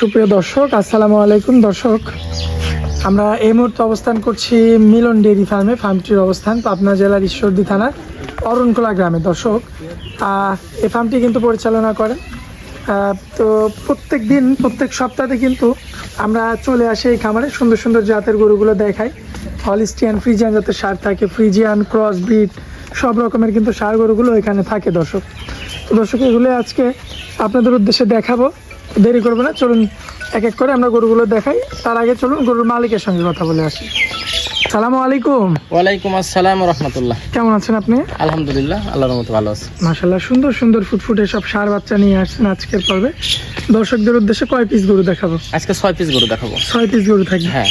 সুপ্রিয় দর্শক, আসসালামু আলাইকুম দর্শক। আমরা এই মুহূর্তে অবস্থান করছি মিলন ডেয়ারি ফার্মে, ফার্মটির অবস্থান পাবনা জেলার ঈশ্বরদী থানার অরণখোলা গ্রামে। দর্শক এই ফার্মটি কিন্তু পরিচালনা করেন। তো প্রত্যেক দিন, প্রত্যেক সপ্তাহে কিন্তু আমরা চলে আসি এই খামারে। সুন্দর সুন্দর জাতের গরুগুলো দেখাই। হলিস্টিয়ান ফ্রিজিয়ান জাতের সার থাকে ফ্রিজিয়ান ক্রস ব্রিড সব রকমের কিন্তু সার গরুগুলো এখানে থাকে দর্শক। তো দর্শক, এগুলো আজকে আপনাদের উদ্দেশ্যে দেখাবো। দেরি করব না চলুন এক এক করে আমরা গরুগুলো দেখাই। তার আগে চলুন গরুর মালিকের সঙ্গে কথা বলে আসি। সালামু আলাইকুম। ওয়ালাইকুম আসসালাম রহমতুল্লাহ। কেমন আছেন আপনি? আলহামদুলিল্লাহ আল্লাহর মতো ভালো আছে। মাশাল্লাহ সুন্দর সুন্দর ফুটফুটে সব সার বাচ্চা নিয়ে আসছেন আজকের পর্বে। দর্শকদের উদ্দেশ্যে কয় পিস গরু দেখাবো? আজকে ছয় পিস গরু দেখাবো। ছয় পিস গরু থাকবে। হ্যাঁ।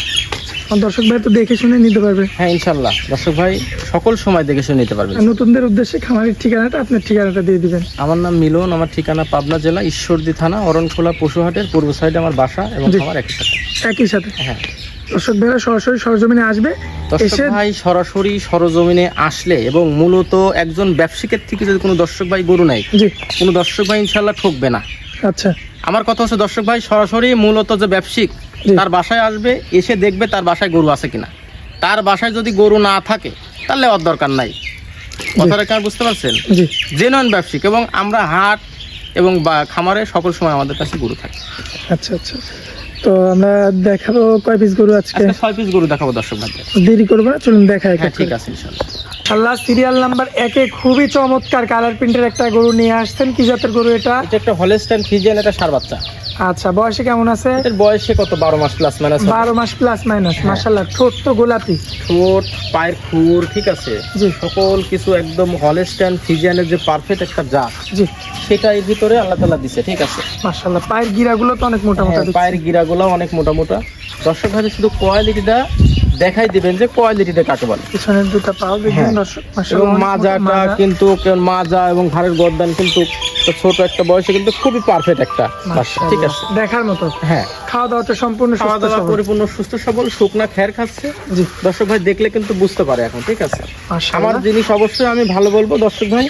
দর্শক ভাই তো দেখে শুনে নিতে পারবে। হ্যাঁ ইনশাল্লাহ। দর্শক ভাই সকল সময় দেখে শুনে নিতে পারবেন। আর নতুনদের উদ্দেশ্যে খামারের ঠিকানাটা আপনার ঠিকানাটা দিয়ে দিবেন। আমার নাম মিলন আমার ঠিকানা পাবনা জেলা ঈশ্বরদী থানা অরণখোলা পশুহাটের পূর্ব সাইডে আমার বাসা এবং। আমার একসাথে একই সাথে। হ্যাঁ। দর্শক ভাইরা সরাসরি সরজমিনে আসবে দর্শক ভাই সরাসরি সরজমিনে আসলে এবং মূলত একজন ব্যবসায়িকের থেকে যদি কোনো দর্শক ভাই গরু নেয় জি। কোনো দর্শক ভাই ইনশাল্লাহ ঠকবে না। আচ্ছা। আমার কথা হচ্ছে দর্শক ভাই সরাসরি মূলত যে ব্যবসায়িক। তার বাসায় আসবে এসে দেখবে তার বাসায় গরু আছে কিনা। তার বাসায় যদি গরু না থাকে তাহলে ওর দরকার নাই। কথাটা কেন বুঝতে পারছেন? জি। জেনুইন ব্যবসায়িক এবং আমরা হাট এবং বা খামারে সকল সময় আমাদের কাছে গরু থাকে। আচ্ছা আচ্ছা। তো আমরা দেখাবো কয় পিস গরু আজকে? ছয় পিস গরু দেখাবো দর্শক দেরি করব না চলুন দেখা হ্যাঁ ঠিক আছে ইনশাল্লাহ। আল্লাহ সিরিয়াল নাম্বার একে খুবই চমৎকার কালার প্রিন্টের একটা গরু নিয়ে আসছেন। কি জাতের গরু এটা? এটা একটা হলেস্টাইন ফিজিয়ান এটা সার বাচ্চা। আচ্ছা বয়সে কেমন আছে? বয়সে কত? বারো মাস প্লাস মাইনাস বারো মাস প্লাস মাইনাস হ্যাঁ। মাসাল্লাহ ঠোঁট তো গোলাপি। ঠোঁট পায়ের খুর ঠিক আছে? জি। সকল কিছু একদম হলেস্টাইন ফিজিয়ানের যে পারফেক্ট একটা জাত জি। সেটা এর ভিতরে আল্লাহ তালা দিছে ঠিক আছে? মাসাল্লাহ পায়ের গিরাগুলো তো অনেক মোটা মোটা হ্যাঁ। পায়ের গিরাগুলো অনেক মোটা মোটা দর্শক ভাই শুধু কোয়ালিটিটা দেখাই দিবেন যে কোয়ালিটিটা কাকে বলে। পিছনের দুটো পাও দেখবেন হ্যাঁ। দর্শক এবং মাজাটা কিন্তু মাজা এবং ঘাড়ের গর্দান কিন্তু ছোট একটা বয়সে কিন্তু খুবই পারফেক্ট একটা ঠিক আছে? দেখার মতো। হ্যাঁ। খাওয়া দাওয়াটা সম্পূর্ণ খাওয়া দাওয়া পরিপূর্ণ সুস্থ সবল শুকনা খ্যার খাচ্ছে। জি। দর্শক ভাই দেখলে কিন্তু বুঝতে পারে এখন ঠিক আছে? আমার জিনিস অবশ্যই আমি ভালো বলব দর্শক ভাই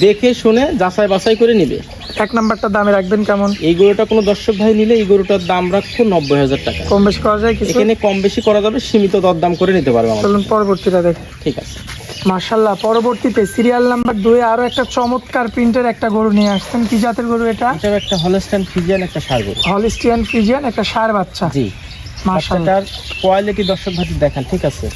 দেখে শুনে যাচাই বাছাই করে নিবে। এক নাম্বারটা দামে রাখবেন কেমন? এই গরুটা কোনো দর্শক ভাই নিলে এই গরুটার দাম রাখব নব্বই হাজার টাকা। কম বেশি করা যায় কিছু? এখানে কম বেশি করা যাবে সীমিত দরদাম করে নিতে পারবে চলুন পরবর্তীটা দেখ। ঠিক আছে। মাশাল্লাহ পরবর্তীতে সিরিয়াল নাম্বার দুই আরও একটা চমৎকার প্রিন্টের একটা গরু নিয়ে আসছেন। কি জাতের গরু এটা? এটা একটা হলস্টিয়ান ফিজিয়ান একটা সার গরু। হলিস্টিয়ান ফ্রিজিয়ান একটা সার বাচ্চা। জি। বাচ্চাটার কোয়ালিটি দর্শক ভাই দেখেন ঠিক আছে?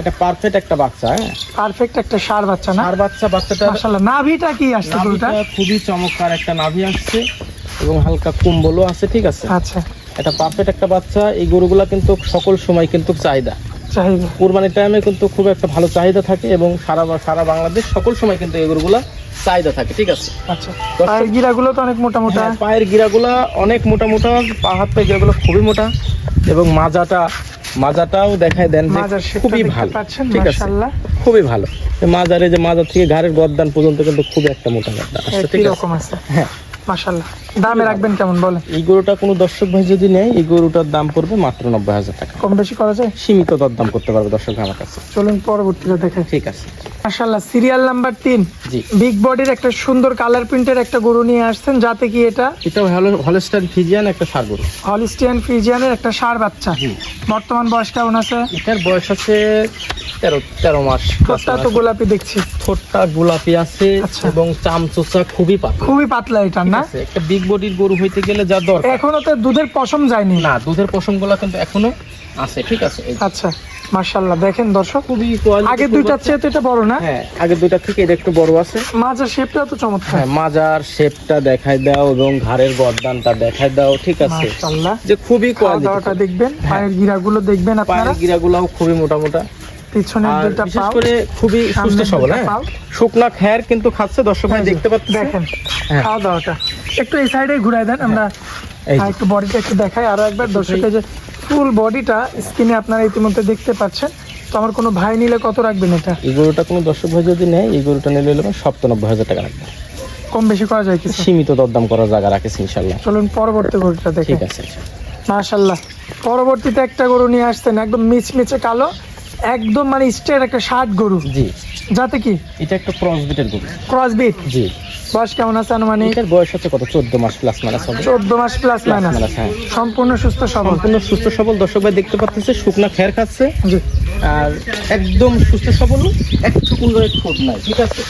এটা পারফেক্ট একটা বাচ্চা হ্যাঁ? পারফেক্ট একটা সার বাচ্চা না? আর বাচ্চা বাচ্চাটার মাশাল্লাহ নাভিটা কি আসছে গরুটা খুবই চমৎকার একটা নাভি আসছে এবং হালকা কুম্বলও আছে ঠিক আছে? আচ্ছা। এটা পারফেক্ট একটা বাচ্চা এই গরুগুলা কিন্তু সকল সময় কিন্তু চাহিদা। চাহিদা। কুরবানির টাইমে কিন্তু খুব একটা ভালো চাহিদা থাকে এবং সারা সারা বাংলাদেশ সকল সময় কিন্তু এই গরুগুলা চাহিদা থাকে ঠিক আছে? আচ্ছা। পায়ের গিরাগুলো তো অনেক মোটা মোটা। হ্যাঁ, পায়ের গিরাগুলা অনেক মোটা মোটা পা হাত পায়ের গিরাগুলো খুবই মোটা। এবং মাজাটা মাজাটাও দেখায় দেন খুবই ভালো। ঠিক আছে? খুবই ভালো। মাজারে যে মাজার থেকে ঘাড়ের গদ্দান পর্যন্ত কিন্তু খুব একটা মোটা গদ্দান আসছে কি ঠিক আছে? আছে? হ্যাঁ। দামে রাখবেন কেমন বলেন? এই গরুটা কোনো দর্শক ভাই যদি নেয় এই গরুটার দাম পড়বে মাত্র নব্বই হাজার টাকা। কম বেশি করা যায়? সীমিত দরদাম করতে পারবে দর্শক আমার কাছে। চলুন পরবর্তীটা দেখে। ঠিক আছে। মাশাল্লাহ সিরিয়াল নাম্বার জি। বিগ বডির একটা সুন্দর কালার প্রিন্টের একটা গরু নিয়ে আসছেন যাতে কি এটা? হলো হলস্টাইন একটা সার গরু। ফ্রিজিয়ানের একটা সার বাচ্চা। বর্তমান বয়স কেমন আছে? এটার বয়স আছে তেরো তেরো মাস। ঠোঁটটা তো গোলাপি দেখছি। ঠোঁটটা গোলাপি আছে আচ্ছা। এবং চামচোচা খুবই পাতলা। খুবই পাতলা এটা না? একটা বিগ বডির গরু হইতে গেলে যা দরকার। এখনও তো দুধের পশম যায়নি। না দুধের পশমগুলা কিন্তু এখনও আছে ঠিক আছে। আচ্ছা। মাশাল্লাহ দেখেন দর্শক খুবই quality আগে দুইটার চেয়ে তো এটা বড় না? হ্যাঁ আগে দুইটা থেকে এটা একটু বড় আছে। মাঝের শেপটা তো চমৎকার। হ্যাঁ মাজার শেপটা দেখাই দাও এবং ঘাড়ের গর্দানটা দেখাই দাও ঠিক আছে? মাশাল্লাহ যে খুবই কোয়ালিটি দাওয়াটা দেখবেন পায়ের গিরাগুলো দেখবেন আপনারা। পায়ের গিরাগুলাও খুবই মোটা মোটা পিছনের দুইটা পাও করে খুবই সুস্থ সবল হ্যাঁ? শুকনা খ্যার কিন্তু খাচ্ছে দর্শক ভাই দেখতে পাচ্ছেন? দেখেন হ্যাঁ। খাওয়া দাওয়াটা। একটু এই সাইডে ঘুরাই দেন আমরা। একটু বডিটা একটু দেখাই আরও একবার দর্শকের যে ফুল বডিটা স্ক্রিনে আপনারা ইতিমধ্যে দেখতে পাচ্ছেন। তো আমার কোনো ভাই নিলে কত রাখবেন এটা? এই গরুটা কোনো দর্শক ভাই যদি নেয় এই গরুটা নিলে হলো সপ্তানব্বই হাজার টাকা লাগবে কম বেশি করা যায় কিছু সীমিত দরদাম করার জায়গা রাখেছে ইনশাল্লাহ চলুন পরবর্তী গরুটা দেখে। ঠিক আছে মাশাল্লাহ পরবর্তীতে একটা গরু নিয়ে আসতেন একদম মিচমিচে কালো একদম মানে স্ট্রেট একটা ষাট গরু। জি। যাতে কি? এটা একটা ক্রস বিটের গরু। ক্রস বিট জি। বয়স কেমন আছে আনুমানিক? এটার বয়স হচ্ছে কত? চোদ্দ মাস প্লাস মাইনাস হবে। চোদ্দ মাস প্লাস মাইনাস হ্যাঁ। সম্পূর্ণ সুস্থ সবল। সম্পূর্ণ সুস্থ সবল। দর্শক ভাই দেখতে পাচ্ছেন শুকনা খের খাচ্ছে। আর একদম সুস্থ সবল। একটু করে খুব নাই ঠিক আছে।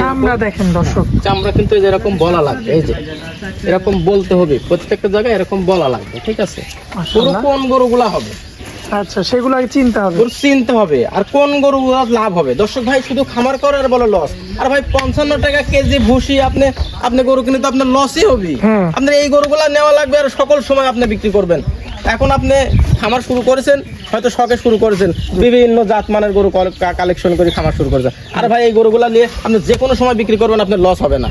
চামড়া দেখেন দর্শক। চামড়া কিন্তু এরকম বলা লাগবে এই যে। এরকম বলতে হবে। প্রত্যেকটা জায়গায় এরকম বলা লাগবে ঠিক আছে? পুরো। কোন গরুগুলা হবে? আচ্ছা সেগুলো আগে চিনতে হবে। গরু চিনতে হবে। আর কোন গরু লাভ হবে? দর্শক ভাই শুধু খামার করে আর বলে লস আর ভাই পঞ্চান্ন টাকা কেজি ভুসি আপনি আপনি গরু কিনে তো আপনার লসই হবে হ্যাঁ। আপনার এই গরুগুলা নেওয়া লাগবে আর সকল সময় আপনি বিক্রি করবেন। এখন আপনি খামার শুরু করেছেন হয়তো শখে শুরু করেছেন। বিভিন্ন জাতমানের গরু কালেকশন করে খামার শুরু করেছেন। আর ভাই এই গরুগুলা নিয়ে আপনি যে কোনো সময় বিক্রি করবেন আপনার লস হবে না।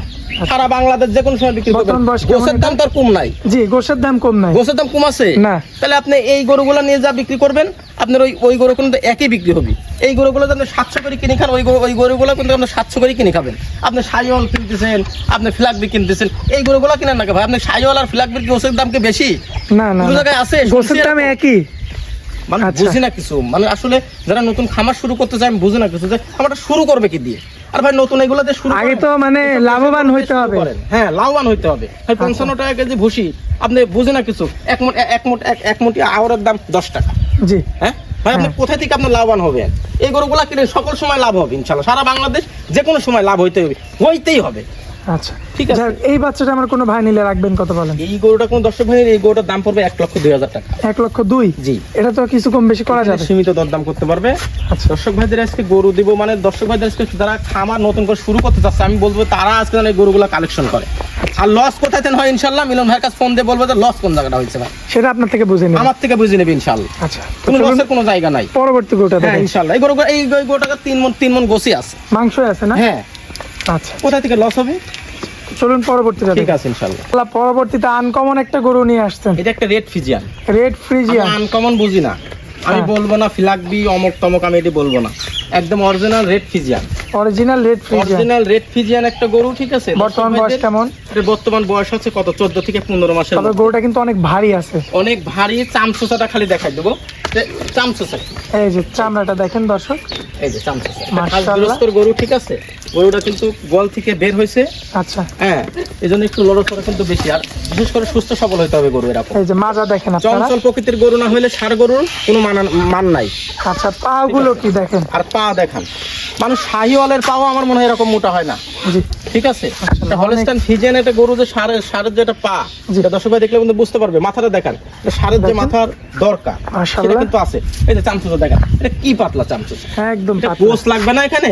সারা বাংলাদেশ যে কোনো সময় বিক্রি করবেন। গোসের দাম তো আর কম নাই। জি দাম কম নাই। গোসের দাম কম আছে? না। তাহলে আপনি এই গরুগুলো নিয়ে যা বিক্রি করবেন আপনার ওই ওই গরু কিন্তু একই বিক্রি হবে। এই গরুগুলো আপনি সাতশো করে কিনে খান ওই ওই গরুগুলো কিন্তু আপনি সাতশো করে কিনে খাবেন। আপনি সাইওয়াল কিনতেছেন আপনি ফ্ল্যাগবি কিনতেছেন এই গরুগুলো কিনেন না ভাই? আপনি সাইওয়াল আর ফ্ল্যাগবির ওষুধের দাম কি বেশি? না না জায়গায় আছে? দাম একই। মানে আচ্ছা। বুঝি না কিছু। মানে আসলে যারা নতুন খামার শুরু করতে চায় আমি বুঝি না কিছু যে খামারটা শুরু করবে কি দিয়ে? আর ভাই নতুন এগুলোতে শুরু আগে তো মানে লাভবান হইতে হবে। হ্যাঁ লাভবান হইতে হবে। ভাই পঞ্চান্ন টাকা কেজি ভুসি আপনি বুঝে না কিছু। এক মুঠ এক মুঠ এক- আওয়ারের দাম দশ টাকা। জি। হ্যাঁ? ভাই আপনি হ্যাঁ। কোথায় থেকে আপনার লাভবান হবেন? এই গরুগুলা কিনে সকল সময় লাভ হবে ইনশাল্লাহ সারা বাংলাদেশ যে কোনো সময় লাভ হইতে হবে হইতেই হবে। আচ্ছা। ঠিক আছে। এই বাচ্চাটা আমার কোনো ভাই নিলে রাখবেন কত বলেন? এই গরুটা কোন দর্শক ভাই এই গরুটার দাম পড়বে এক লক্ষ দুই হাজার টাকা। এক লক্ষ দুই? জি। এটা তো কিছু কম বেশি করা যাবে। সীমিত দরদাম করতে পারবে। আচ্ছা। দর্শক ভাইদের আজকে গরু দিব মানে দর্শক ভাইদের আজকে যারা খামার নতুন করে শুরু করতে চাচ্ছে। আমি বলব তারা আজকে এই গরুগুলো কালেকশন করে। আর লস কোথায় থেকে হয় ইনশাল্লাহ মিলন ভাইয়ের কাছে ফোন দিয়ে বলব যে লস কোন জায়গাটা হয়েছে ভাই? সেটা আপনার থেকে বুঝে নিন। আমার থেকে বুঝে নেবে ইনশাল্লাহ আচ্ছা। কোনো লসের কোনো জায়গা নাই। পরবর্তী গরুটা হ্যাঁ দেখেন। ইনশাল্লাহ এই গরু এই গরুটাকে তিন মন তিন মন গোসি আছে। মাংস আছে না? হ্যাঁ। আচ্ছা। কোথা থেকে লস হবে? চলুন পরবর্তীতে ঠিক আছে ইনশাআল্লাহ। আল্লাহ, পরবর্তীতে আনকমন একটা গরু নিয়ে আসছেন। এটা একটা red Friesian red Friesian uncommon বুঝি না। আমি হ্যাঁ। বলব না ফিলাকবি অমক তমক আমি এটি বলব না। একদম original red Friesian original red Friesian original red Friesian একটা গরু ঠিক আছে? বর্তমান বয়স কেমন? এর বর্তমান বয়স হচ্ছে কত? চোদ্দ থেকে পনেরো মাসের তবে গরুটা কিন্তু অনেক ভারী আছে। অনেক ভারী চামচোচাটা খালি দেখাই দেবো। চামচোচা। এই যে চামড়াটা দেখেন দর্শক। এই যে চামচোচা। মাশাআল্লাহ। গরু ঠিক আছে? গরুটা কিন্তু গল থেকে বের হয়েছে। আচ্ছা। হ্যাঁ এই জন্য একটু লড়াচড়া কিন্তু বেশি। আর বিশেষ করে সুস্থ সবল হইতে হবে গরু এরকম এই যে মাজা দেখেন আপনারা। চঞ্চল প্রকৃতির গরু না হলে সার গরুর কোনো মান মান নাই। আচ্ছা পা গুলো কি দেখেন? আর পা দেখান। মানুষ শাহিওয়ালের পাও আমার মনে হয় এরকম মোটা হয় না। ঠিক আছে? হলস্টাইন ফিজিয়ান একটা গরু যে সারের সারের যেটা পা ভাই দেখলে কিন্তু বুঝতে পারবে। মাথাটা দেখান সারের যে মাথার দরকার সেটা। কিন্তু আছে। এই যে চামচুচা দেখান এটা কি পাতলা চামচুচা একদম পাতলা। গোস লাগবে না এখানে?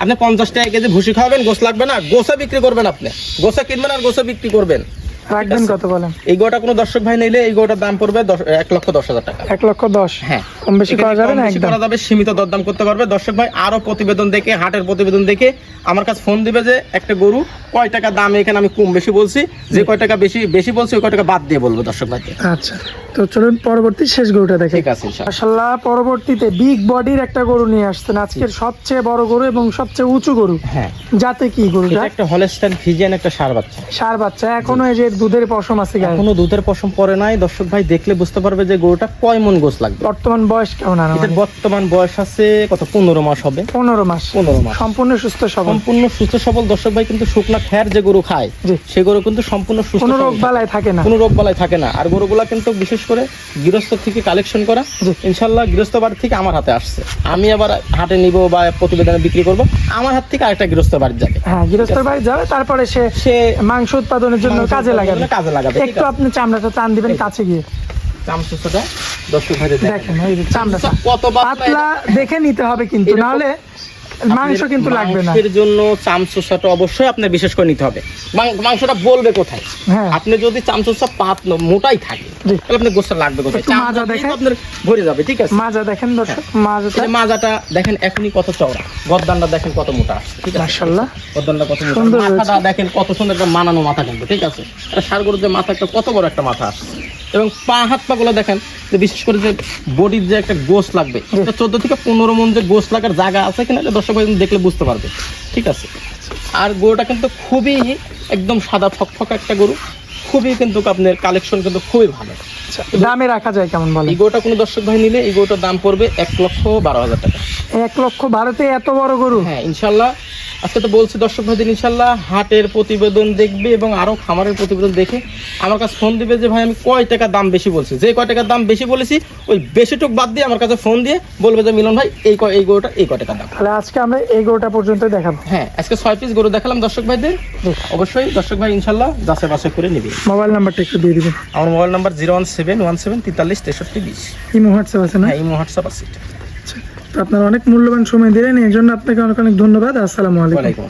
আপনি পঞ্চাশ টাকা কেজি ভুসি খাওয়াবেন গোস লাগবে না। গোসা বিক্রি করবেন আপনি। গোসা কিনবেন আর গোসা বিক্রি করবেন। রাখবেন কত বলেন? এই গোটা কোনো দর্শক ভাই নিলে এই গোটার দাম পড়বে এক লক্ষ দশ হাজার টাকা। এক লক্ষ দশ? হ্যাঁ। কম বেশি করা যাবে না করা যাবে সীমিত দরদাম করতে পারবে। দর্শক ভাই আরও প্রতিবেদন দেখে হাটের প্রতিবেদন দেখে আমার কাছে ফোন দিবে যে একটা গরু কয় টাকা দাম এখানে আমি কম বেশি বলছি? যে কয় টাকা বেশি বেশি বলছি ওই কয় টাকা বাদ দিয়ে বলব দর্শক ভাইকে। আচ্ছা তো চলুন পরবর্তী শেষ গরুটা দেখে। ঠিক আছে। মাশাল্লাহ পরবর্তীতে বিগ বডির একটা গরু নিয়ে আসছেন। আজকের সবচেয়ে বড় গরু এবং সবচেয়ে উঁচু গরু। হ্যাঁ। যাতে কি গরুটা? এটা একটা হলস্টাইন ফিজিয়ান একটা সার বাচ্চা। সার বাচ্চা। এখনও এই যে দুধের পশম আছে গায়ে এখনও দুধের পশম পরে নাই। দর্শক ভাই দেখলে বুঝতে পারবে যে গরুটা কয় মন গোস লাগবে। বর্তমান বয়স কেমন এটার আনুমানিক বর্তমান বয়স আছে কত? পনেরো মাস হবে। পনেরো মাস। পনেরো মাস। সম্পূর্ণ সুস্থ সবল। সম্পূর্ণ সুস্থ সবল দর্শক ভাই কিন্তু শুকনা খ্যার যে গরু খায় সে গরু কিন্তু সম্পূর্ণ সুস্থ কোনো রোগ বালায় থাকে না। কোনো রোগ বালাই থাকে না। আর গরুগুলা কিন্তু বিশেষ করে গৃহস্থ থেকে কালেকশন করা ইনশাল্লাহ গৃহস্থ বাড়ি থেকে আমার হাতে আসছে। আমি আবার হাটে নিব বা প্রতিবেদনে বিক্রি করব আমার হাত থেকে আরেকটা গৃহস্থ বাড়ি যাবে। হ্যাঁ গৃহস্থের বাড়ি যাবে তারপরে সে সে মাংস উৎপাদনের জন্য কাজে লাগাবে। কাজে লাগাবে, একটু আপনি চামড়াটা টান দিবেন কাছে গিয়ে। চামচুচটা দর্শক ভাইদের দেখেন। এই চামড়াটা। কত পাতলা দেখে নিতে হবে কিন্তু নাহলে মাংস কিন্তু লাগবে না। মাংসের জন্য চামচুসাটা অবশ্যই আপনার বিশেষ করে নিতে হবে। মাংসটা বলবে কোথায়? হ্যাঁ। আপনি যদি চামচুসা পাত মোটাই থাকে তাহলে আপনি গোসা লাগবে কোথায়? মাজা। তো আপনার ভরে যাবে ঠিক আছে? মাজা দেখেন দর্শক মাজাটা মাজাটা দেখেন এখনই কত চওড়া। গদ্দানটা দেখেন কত মোটা আসছে ঠিক আছে? মাশাআল্লাহ। গদ্দানটা কত মোটা। সুন্দর মাথাটা দেখেন কত সুন্দর একটা মানানো মাথা কিন্তু ঠিক আছে? আর ষাড় যে মাথা একটা কত বড় একটা মাথা আসছে। এবং পা হাত পা গুলো দেখেন যে বিশেষ করে যে বডির যে একটা গোস লাগবে চোদ্দ থেকে পনেরো মন যে গোস লাগার জায়গা আছে কিনা এটা দর্শক ভাই দেখলে বুঝতে পারবে। ঠিক আছে? আর গরুটা কিন্তু খুবই একদম সাদা ফকফকা একটা গরু খুবই কিন্তু আপনার কালেকশন কিন্তু খুবই ভালো। আচ্ছা, দামে রাখা যায় কেমন বলে এই গরুটা কোনো দর্শক ভাই নিলে এই গরুটার দাম পড়বে এক লক্ষ বারো হাজার টাকা। এক লক্ষ ভারতে এত বড় গরু? হ্যাঁ ইনশাল্লাহ আজকে তো বলছি দর্শক ভাইদের ইনশাল্লাহ হাটের প্রতিবেদন দেখবে এবং আরও খামারের প্রতিবেদন দেখে আমার কাছে ফোন দিবে যে ভাই আমি কয় টাকা দাম বেশি বলছি? যে কয় টাকার দাম বেশি বলেছি ওই বেশিটুক বাদ দিয়ে আমার কাছে ফোন দিয়ে বলবে যে মিলন ভাই এই ক- এই গরুটা এই কয় টাকার দাম? তাহলে আজকে আমরা এই গরুটা পর্যন্ত দেখাবো। হ্যাঁ আজকে ছয় পিস গরু দেখালাম দর্শক ভাইদের। অবশ্যই দর্শক ভাই ইনশাল্লাহ যাচাই বাছাই করে নিবে। মোবাইল নাম্বারটা একটু দিয়ে দিবেন। আমার mobile number zero one seven one seven তেতাল্লিশ তেষট্টি বিশ। ইমো হোয়াটসঅ্যাপ আছে না? হ্যাঁ এই হোয়াটসঅ্যাপ আছে। তো আপনারা অনেক মূল্যবান সময় দিলেন এই জন্য আপনাকে অনেক অনেক ধন্যবাদ। আসসালামু আলাইকুম।